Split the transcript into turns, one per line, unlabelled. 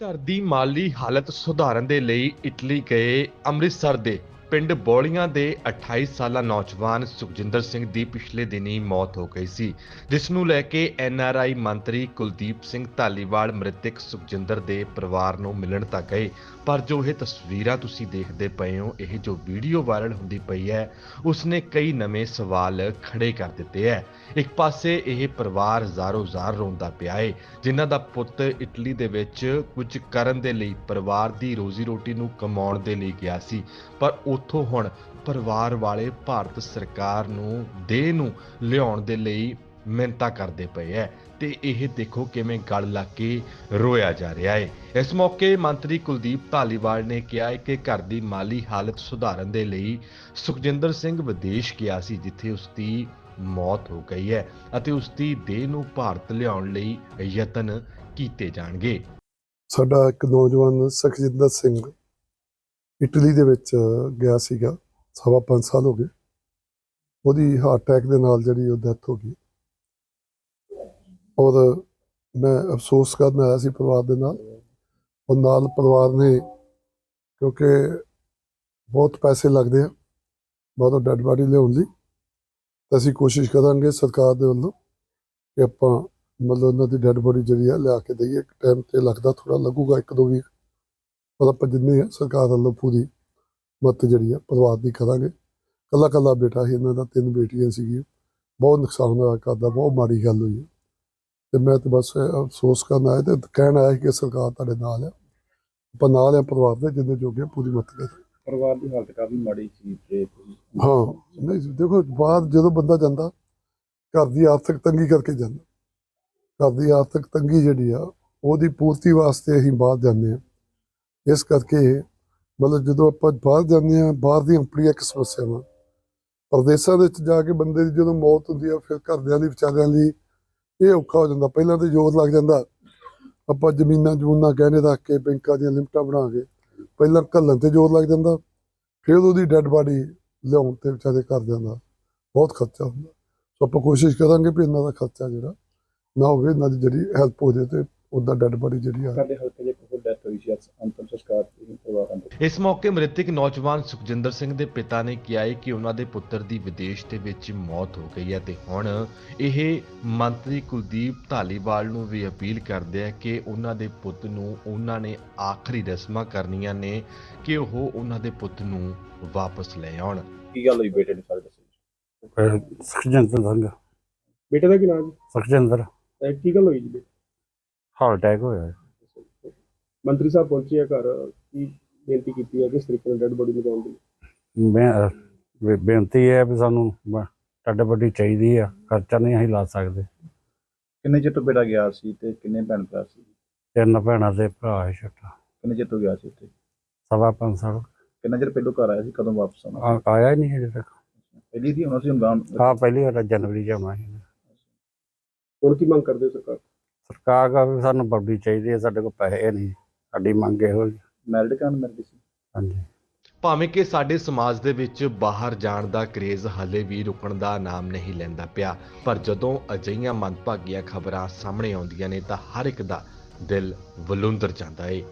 ਘਰ ਦੀ ਮਾਲੀ ਹਾਲਤ ਸੁਧਾਰਨ ਦੇ ਲਈ ਇਟਲੀ ਗਏ ਅੰਮ੍ਰਿਤਸਰ ਦੇ ਪਿੰਡ ਬੋਲੀਆਂ ਦੇ 28 ਸਾਲਾ ਨੌਜਵਾਨ ਸੁਖਜਿੰਦਰ ਸਿੰਘ ਦੀ ਪਿਛਲੇ ਦਿਨੀ ਮੌਤ ਹੋ ਗਈ ਸੀ, ਜਿਸ ਨੂੰ ਲੈ ਕੇ ਐੱਨ ਆਰ ਆਈ ਮੰਤਰੀ ਕੁਲਦੀਪ ਸਿੰਘ ਧਾਲੀਵਾਲ ਮ੍ਰਿਤਕ ਸੁਖਜਿੰਦਰ ਦੇ ਪਰਿਵਾਰ ਨੂੰ ਮਿਲਣ ਤੱਕ ਗਏ, ਪਰ ਜੋ ਇਹ ਤਸਵੀਰਾਂ ਤੁਸੀਂ ਦੇਖਦੇ ਪਏ ਹੋ, ਇਹ ਜੋ ਵੀਡੀਓ ਵਾਇਰਲ ਹੁੰਦੀ ਪਈ ਹੈ, ਉਸਨੇ ਕਈ ਨਵੇਂ ਸਵਾਲ ਖੜੇ ਕਰ ਦਿੱਤੇ ਹੈ। ਇੱਕ ਪਾਸੇ ਇਹ ਪਰਿਵਾਰ ਜ਼ਾਰੋ-ਜ਼ਾਰ ਰੋਂਦਾ ਪਿਆ ਏ, ਜਿਨ੍ਹਾਂ ਦਾ ਪੁੱਤ ਇਟਲੀ ਦੇ ਵਿੱਚ ਕੁਝ ਕਰਨ ਦੇ ਲਈ ਪਰਿਵਾਰ ਦੀ ਰੋਜ਼ੀ ਰੋਟੀ ਨੂੰ ਕਮਾਉਣ ਦੇ ਲਈ ਗਿਆ ਸੀ, ਪਰ ਉੱਥੋਂ ਹੁਣ ਪਰਿਵਾਰ ਵਾਲੇ ਭਾਰਤ ਸਰਕਾਰ ਨੂੰ, ਦੇਹ ਨੂੰ ਲਿਆਉਣ ਦੇ ਲਈ ਮਿਹਨਤਾਂ ਕਰਦੇ ਪਏ ਹੈ ਤੇ ਇਹ ਦੇਖੋ ਕਿਵੇਂ ਗਲ ਲੱਗ ਕੇ ਰੋਇਆ ਜਾ ਰਿਹਾ ਹੈ ਇਸ ਮੌਕੇ ਮੰਤਰੀ ਕੁਲਦੀਪ ਧਾਲੀਵਾਲ ਨੇ ਕਿਹਾ ਕਿ ਘਰ ਦੀ ਮਾਲੀ ਹਾਲਤ ਸੁਧਾਰਨ ਦੇ ਲਈ ਸੁਖਜਿੰਦਰ ਸਿੰਘ ਵਿਦੇਸ਼ ਗਿਆ ਸੀ, ਜਿੱਥੇ ਉਸ ਦੀ ਮੌਤ ਹੋ ਗਈ ਹੈ ਅਤੇ ਉਸ ਦੀ ਦੇਹ ਨੂੰ ਭਾਰਤ ਲਿਆਉਣ ਲਈ ਯਤਨ ਕੀਤੇ ਜਾਣਗੇ।
ਸਾਡਾ ਇੱਕ ਨੌਜਵਾਨ ਸੁਖਜਿੰਦਰ ਸਿੰਘ ਇਟਲੀ ਦੇ ਵਿੱਚ ਗਿਆ ਸੀਗਾ, ਸਵਾ ਪੰਜ ਸਾਲ ਹੋ ਗਏ। ਉਹਦੀ ਹਾਰਟ ਅਟੈਕ ਦੇ ਨਾਲ ਜਿਹੜੀ ਉਹ ਡੈਥ ਹੋ ਗਈ। ਔਰ ਮੈਂ ਅਫਸੋਸ ਕਰਨ ਆਇਆ ਸੀ ਪਰਿਵਾਰ ਦੇ ਨਾਲ। ਉਹ ਨਾਲ ਪਰਿਵਾਰ ਨੇ, ਕਿਉਂਕਿ ਬਹੁਤ ਪੈਸੇ ਲੱਗਦੇ ਆ ਬਹੁਤ ਡੈਡ ਬਾਡੀ ਲਿਆਉਣ ਲਈ। ਤਾਂ ਅਸੀਂ ਕੋਸ਼ਿਸ਼ ਕਰਾਂਗੇ ਸਰਕਾਰ ਦੇ ਵੱਲੋਂ ਕਿ ਆਪਾਂ ਮਤਲਬ ਉਹਨਾਂ ਦੀ ਡੈਡ ਬੋਡੀ ਜਿਹੜੀ ਆ ਲਿਆ ਕੇ ਦਈਏ। ਇੱਕ ਟਾਈਮ ਤੇ ਲੱਗਦਾ ਥੋੜਾ ਲੱਗੂਗਾ, ਇੱਕ ਦੋ ਵੀਕ ਪਰ ਆਪਾਂ ਜਿੰਨੇ ਸਰਕਾਰ ਵੱਲੋਂ ਪੂਰੀ ਮਦਦ ਜਿਹੜੀ ਆ ਪਰਿਵਾਰ ਦੀ ਕਰਾਂਗੇ। ਕੱਲਾ ਕੱਲਾ ਬੇਟਾ ਸੀ ਇਹਨਾਂ ਦਾ ਤਿੰਨ ਬੇਟੀਆਂ ਸੀਗੀਆਂ। ਬਹੁਤ ਨੁਕਸਾਨ ਹੋਇਆ ਕਰਦਾ ਬਹੁਤ ਮਾੜੀ ਗੱਲ ਹੋਈ ਹੈ ਤੇ ਮੈਂ ਤੇ ਬਸ ਅਫਸੋਸ ਕਰਨ ਆਇਆ ਤੇ ਕਹਿਣ ਆਇਆ ਕਿ ਸਰਕਾਰ ਤੁਹਾਡੇ ਨਾਲ ਆ। ਆਪਾਂ ਨਾਲ ਆ ਪਰਿਵਾਰ ਦੇ ਜਿੰਨੇ ਜੋਗੇ ਪੂਰੀ ਮਦਦ ਕਰਾਂਗੇ
ਪਰਿਵਾਰ ਦੀ ਹਾਲਤ ਕਾਫੀ ਮਾੜੀ ਸੀ ਤੇ
ਹਾਂ ਨਹੀਂ ਦੇਖੋ ਬਾਹਰ ਜਦੋਂ ਬੰਦਾ ਜਾਂਦਾ ਘਰ ਦੀ ਆਰਥਿਕ ਤੰਗੀ ਕਰਕੇ ਜਾਂਦਾ। ਘਰ ਦੀ ਆਰਥਿਕ ਤੰਗੀ ਜਿਹੜੀ ਆ ਉਹਦੀ ਪੂਰਤੀ ਵਾਸਤੇ ਅਸੀਂ ਬਾਹਰ ਜਾਂਦੇ ਆ। ਇਸ ਕਰਕੇ ਮਤਲਬ ਜਦੋਂ ਆਪਾਂ ਬਾਹਰ ਜਾਂਦੇ ਆ ਬਾਹਰ ਦੀ ਆਪਣੀ ਇੱਕ ਸਮੱਸਿਆਵਾਂ ਪ੍ਰਦੇਸ਼ਾਂ ਦੇ ਵਿੱਚ ਜਾ ਕੇ ਬੰਦੇ ਦੀ ਜਦੋਂ ਮੌਤ ਹੁੰਦੀ ਆ, ਫਿਰ ਘਰਦਿਆਂ ਲਈ ਵਿਚਾਰਿਆਂ ਲਈ ਇਹ ਔਖਾ ਹੋ ਜਾਂਦਾ। ਪਹਿਲਾਂ ਤੇ ਜ਼ੋਰ ਲੱਗ ਜਾਂਦਾ। ਆਪਾਂ ਜ਼ਮੀਨਾਂ, ਜਮੂਨਾਂ ਗਹਿਣੇ ਰੱਖ ਕੇ, ਬੈਂਕਾਂ ਦੀਆਂ ਲਿਮਟਾਂ ਬਣਾ ਕੇ, ਪਹਿਲਾਂ ਘੱਲਣ ਤੇ ਜ਼ੋਰ ਲੱਗ ਜਾਂਦਾ। ਫਿਰ ਉਹਦੀ ਡੈੱਡ ਬਾਡੀ ਲਿਆਉਣ ਤੇ ਵਿਚਾਰੇ ਘਰਦਿਆਂ ਦਾ ਬਹੁਤ ਖਰਚਾ ਹੁੰਦਾ। ਸੋ ਆਪਾਂ ਕੋਸ਼ਿਸ਼ ਕਰਾਂਗੇ ਵੀ ਇਹਨਾਂ ਦਾ ਖਰਚਾ ਜਿਹੜਾ ਨਾ ਹੋਵੇ, ਇਹਨਾਂ ਦੀ ਜਿਹੜੀ ਹੈਲਪ ਹੋ ਜਾਏ ਤੇ ਉਹਦਾ ਡੈੱਡ ਬਾਡੀ ਜਿਹੜੀ ਆ।
ਸਾਡੇ ਹਲਕੇ ਦੇ ਕੋਲ ਡੈਥ ਹੋਈ ਸੀ ਅੰਤਮ ਸੰਸਕਾਰ ਤੇ ਪਰਿਵਾਰਾਂ ਦੇ
ਇਸ ਮੌਕੇ ਮ੍ਰਿਤਕ ਨੌਜਵਾਨ ਸੁਖਜਿੰਦਰ ਸਿੰਘ ਦੇ ਪਿਤਾ ਨੇ ਕਿਹਾ ਹੈ ਕਿ ਉਹਨਾਂ ਦੇ ਪੁੱਤਰ ਦੀ ਵਿਦੇਸ਼ ਦੇ ਵਿੱਚ ਮੌਤ ਹੋ ਗਈ ਹੈ ਤੇ ਹੁਣ ਇਹ ਮੰਤਰੀ ਕੁਲਦੀਪ ਧਾਲੀਵਾਲ ਨੂੰ ਵੀ ਅਪੀਲ ਕਰਦੇ ਆ ਕਿ ਉਹਨਾਂ ਦੇ ਪੁੱਤ ਨੂੰ ਉਹਨਾਂ ਨੇ ਆਖਰੀ ਰਸਮਾਂ ਕਰਨੀਆਂ ਨੇ ਕਿ ਉਹ ਉਹਨਾਂ ਦੇ ਪੁੱਤ ਨੂੰ ਵਾਪਸ ਲੈ ਆਉਣ।
ਕੀ ਗੱਲ ਹੋਈ ਬੇਟੇ ਨੇ ਸਾਰੇ ਦੱਸੋ
ਸੁਖਜਿੰਦਰ ਸਿੰਘ।
ਬੇਟੇ ਦਾ ਕੀ ਨਾਮ
ਸੁਖਜਿੰਦਰ।
ਕੀ ਗੱਲ ਹੋਈ ਜੀ
ਹਾਰਟ ਅਟੈਕ ਹੋਇਆ
ਮੰਤਰੀ ਸਾਹਿਬ ਪਹੁੰਚੇ ਆ ਘਰ ਕੀ ਬੇਨਤੀ ਕੀਤੀ ਹੈ ਕਿਸ ਤਰੀਕੇ ਨਾਲ ਡੈਡ ਬੋਡੀ ਲਗਾਉਣ ਦੀ?
ਮੈਂ ਅਹ, ਬੇ- ਬੇਨਤੀ ਹੈ ਵੀ ਸਾਨੂੰ ਟੱਡ ਵੱਡੀ ਚਾਹੀਦੀ ਆ ਖਰਚਾ ਨਹੀਂ ਅਸੀਂ ਲਾ ਸਕਦੇ।
ਕਿੰਨੇ ਚਿਰ ਤੋਂ ਬੇਟਾ ਗਿਆ ਸੀ ਤੇ ਕਿੰਨੇ ਭੈਣ ਭਰਾ ਸੀ?
ਤਿੰਨ ਭੈਣਾਂ ਦੇ ਭਰਾ ਹੈ ਛੋਟਾ।
ਕਿੰਨੇ ਚਿਰ ਤੋਂ ਗਿਆ ਸੀ ਉੱਥੇ?
ਸਵਾ ਪੰਜ ਸਾਲ।
ਕਿੰਨਾ ਚਿਰ ਪਹਿਲੋਂ ਘਰ ਆਇਆ ਸੀ ਕਦੋਂ ਵਾਪਸ ਆਉਣਾ?
ਆ- ਆਇਆ ਹੀ ਨਹੀਂ ਹਜੇ ਤੱਕ।
ਪਹਿਲੀ ਦੀ ਹੁਣ ਅਸੀਂ ਹੁਣ ਗਾਉਂ-
ਆ ਪਹਿਲੀ ਵਾਰ ਜਨਵਰੀ ਚ ਆਉਣਾ ਸੀ।
ਹੁਣ ਕੀ ਮੰਗ ਕਰਦੇ ਹੋ ਸਰਕਾਰ
ਸਰਕਾਰ ਦਾ ਵੀ ਸਾਨੂੰ ਵੱਡੀ ਚਾਹੀਦੀ ਹੈ ਸਾਡੇ ਕੋਲ ਪੈਸੇ ਨਹੀਂ ਸਾਡੀ ਮੰਗ ਇਹੋ ਹੀ।
ਮੈਰਿਡ ਕਾਨ ਮੈਰਿਡ ਸੀ?
ਹਾਂਜੀ।
ਭਾਵੇਂ ਕਿ ਸਾਡੇ ਸਮਾਜ ਦੇ ਵਿੱਚ ਬਾਹਰ ਜਾਣ ਦਾ ਕਰੇਜ਼ ਹਲੇ ਵੀ ਰੁਕਣ ਦਾ ਨਾਮ ਨਹੀਂ ਲੈਂਦਾ ਪਿਆ ਪਰ ਜਦੋਂ ਅਜਿਹੀਆਂ ਮੰਦਭਾਗੀਆਂ ਖਬਰਾਂ ਸਾਹਮਣੇ ਆਉਂਦੀਆਂ ਨੇ ਤਾਂ ਹਰ ਇੱਕ ਦਾ ਦਿਲ ਵਲੂੰਦਰ ਜਾਂਦਾ ਏ।